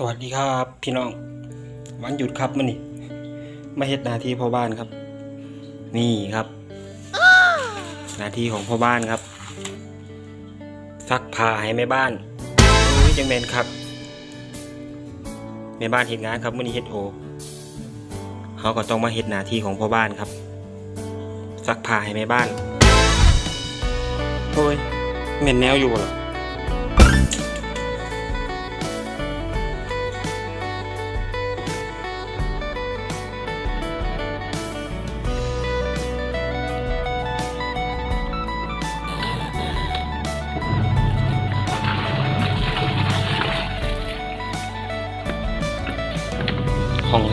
สวัสดีครับ พี่น้อง วันหยุดครับมื่อนี้มาเฮ็ดหน้าที่พ่อบ้านครับ นี่ครับ หน้าที่ของพ่อบ้านครับซักผ้าให้แม่บ้านอุ้ยจังแมนครับแม่บ้านเฮ็ดงานครับมื่อนี้เฮ็ดโอเขาก็ต้องมาเฮ็ดหน้าที่ของพ่อบ้านครับซักผ้าให้แม่บ้านโอ้ยเหม็นแนวอยู่เหรอ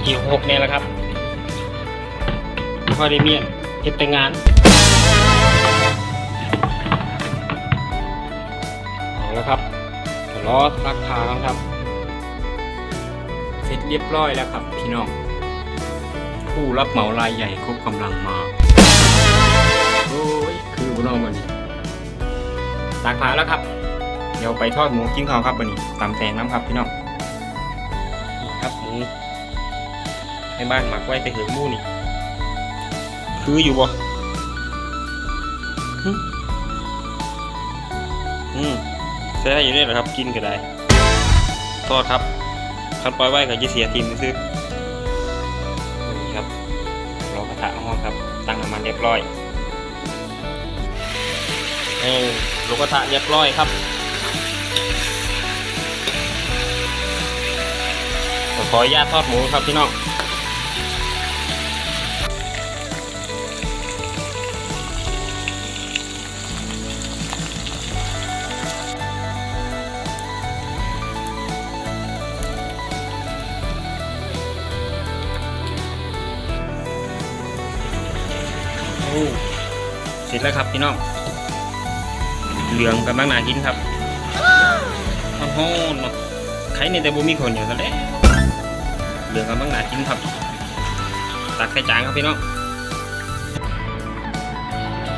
ทีหกเนี่ยแหละครับพอได้เมียนเฮ็ดแต่งานเอาแล้วครับล้อซักผ้าแล้วครับ เสร็จเรียบร้อยแล้วครับ พี่น้อง ผู้รับเหมารายใหญ่ครบกำลังมาโอ้ยคือบุญเอามานี่ตากผ้าแล้วครับ เดี๋ยวไปทอดหมูกินข้าวครับวันนี้ตำแตงน้ำครับพี่น้องนี่ครับหมู ในบ้านหมักไว้แต่เหืองมูนี่ คืออยู่บ่อืมใช้ได้อยู่เนี่ยเหรอครับ กินก็ได้ทอดครับ คันปล่อยไว้ก็จะเสียทีมซื้อนี่ครับรอกระทะห้องครับ ตั้งน้ำมันเรียบร้อยเออรกระทะเรียบร้อยครับขออนุญาตทอดหมูครับพี่น้อง เสร็จแล้วครับพี่น้อง เหลืองกำลังน่ากินครับโอ้โหนะใครในแต่บุมีคนอยู่กันนี้เหลืองกำลังน่ากินครับ ตักใส่จานครับพี่น้อง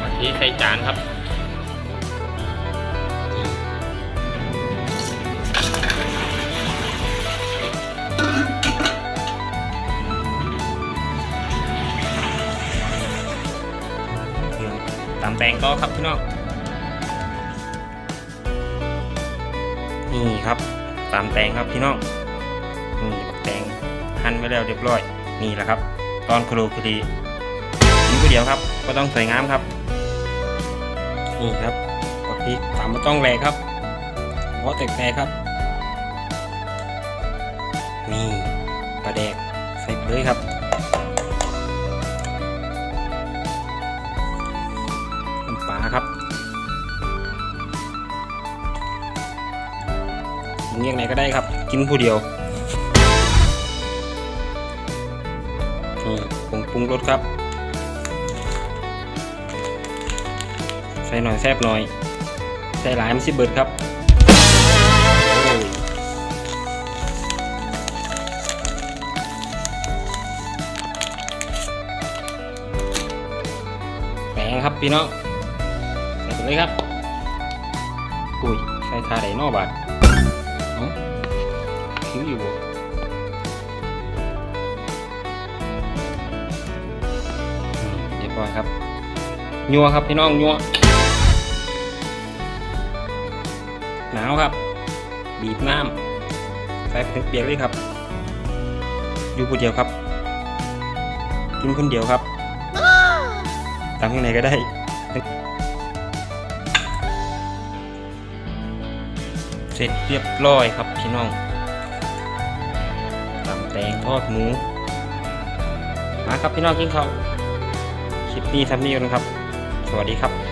มาทีใส่จานครับ ตำแตงก็ครับพี่น้องนี่ครับตำแตงครับพี่น้องนี่บักแตงหั่นไว้แล้วเรียบร้อยนี่แหละครับ ตอนครูคดีนี่ก็เดียวครับ ก็ต้องสวยงามครับนี่ครับบักพริกตำมาต้องแหลกครับเพราะแตกแตกครับนี่ปลาแดกใส่เลยครับ เรียกไหนก็ได้ครับ กินผู้เดียวนี่ผงปรุงรสครับ ใส่หน่อยแซบหน่อย ใส่หลายมันสิเบิดครับโอ้ยแปงครับพี่น้อง ใส่ไปเลยครับ อุ้ย ใส่ทาไดนอบาดเอ้าคิ้ว อยู่เรียบร้อยครับยัวครับพี่น้องยัวหนาวครับ บีบน้ำใส่ถึงเปียกเลยครับ อยู่คนเดียวครับกินคนเดียวครับตามข้างในก็ได้เสร็จเรียบร้อยครับพี่น้อง ตำแตงทอดหมูมาครับพี่น้องกินข้าวคลิปนี้ทำนี้นะครับ สวัสดีครับ